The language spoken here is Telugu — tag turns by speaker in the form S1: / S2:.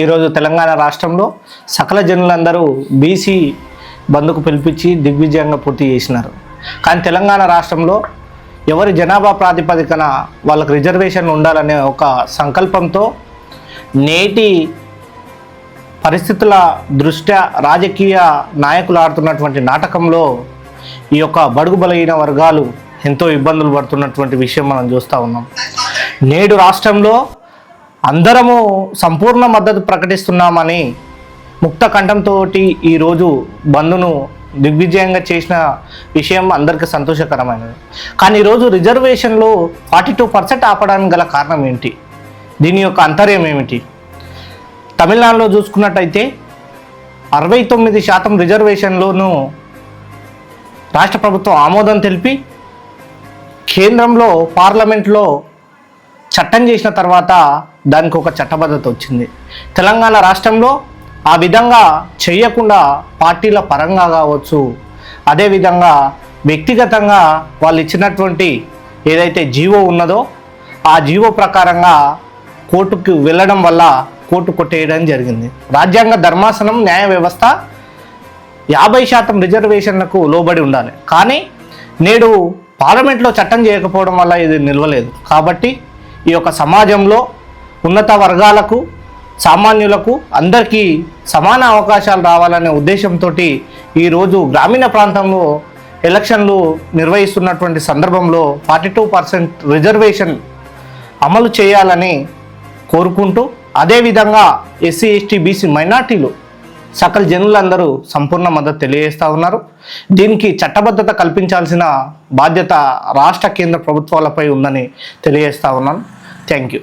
S1: ఈరోజు తెలంగాణ రాష్ట్రంలో సకల జనులందరూ బీసీ బంధుకు పిలిపించి దిగ్విజయంగా పూర్తి చేసినారు. కానీ తెలంగాణ రాష్ట్రంలో ఎవరి జనాభా ప్రాతిపదికన వాళ్ళకు రిజర్వేషన్ ఉండాలనే ఒక సంకల్పంతో నేటి పరిస్థితుల దృష్ట్యా రాజకీయ నాయకులు ఆడుతున్నటువంటి నాటకంలో ఈ యొక్క బడుగు బలహీన వర్గాలు ఎంతో ఇబ్బందులు పడుతున్నటువంటి విషయం మనం చూస్తూ ఉన్నాం. నేడు రాష్ట్రంలో అందరము సంపూర్ణ మద్దతు ప్రకటిస్తున్నామని ముక్త కంఠంతో ఈరోజు బంద్ను దిగ్విజయంగా చేసిన విషయం అందరికీ సంతోషకరమైనది. కానీ ఈరోజు రిజర్వేషన్లో ఫార్టీ టూ పర్సెంట్ ఆపడానికి గల కారణం ఏంటి? దీని యొక్క అంతర్యం ఏమిటి? తమిళనాడులో చూసుకున్నట్టయితే అరవై తొమ్మిది శాతం రిజర్వేషన్లోనూ రాష్ట్ర ప్రభుత్వం ఆమోదం తెలిపి కేంద్రంలో పార్లమెంట్లో చట్టం చేసిన తర్వాత దానికి ఒక చట్టబద్ధత వచ్చింది. తెలంగాణ రాష్ట్రంలో ఆ విధంగా చేయకుండా పార్టీల పరంగా కావచ్చు అదేవిధంగా వ్యక్తిగతంగా వాళ్ళు ఇచ్చినటువంటి ఏదైతే జీవో ఉన్నదో ఆ జీవో ప్రకారంగా కోర్టుకు వెళ్ళడం వల్ల కోర్టు కొట్టేయడం జరిగింది. రాజ్యాంగ ధర్మాసనం న్యాయ వ్యవస్థ యాభై శాతం రిజర్వేషన్లకు లోబడి ఉండాలి. కానీ నేడు పార్లమెంట్లో చట్టం చేయకపోవడం వల్ల ఇది నిలవలేదు. కాబట్టి ఈ యొక్క సమాజంలో ఉన్నత వర్గాలకు సామాన్యులకు అందరికీ సమాన అవకాశాలు రావాలనే ఉద్దేశంతో ఈరోజు గ్రామీణ ప్రాంతంలో ఎలక్షన్లు నిర్వహిస్తున్నటువంటి సందర్భంలో ఫార్టీ టూ పర్సెంట్ రిజర్వేషన్ అమలు చేయాలని కోరుకుంటూ అదేవిధంగా ఎస్సీ ఎస్టీ బీసీ మైనార్టీలు సకల జనులందరూ సంపూర్ణ మద్దతు తెలియజేస్తూ ఉన్నారు. దీనికి చట్టబద్ధత కల్పించాల్సిన బాధ్యత రాష్ట్ర కేంద్ర ప్రభుత్వాలపై ఉందని తెలియజేస్తూ ఉన్నాను. Thank you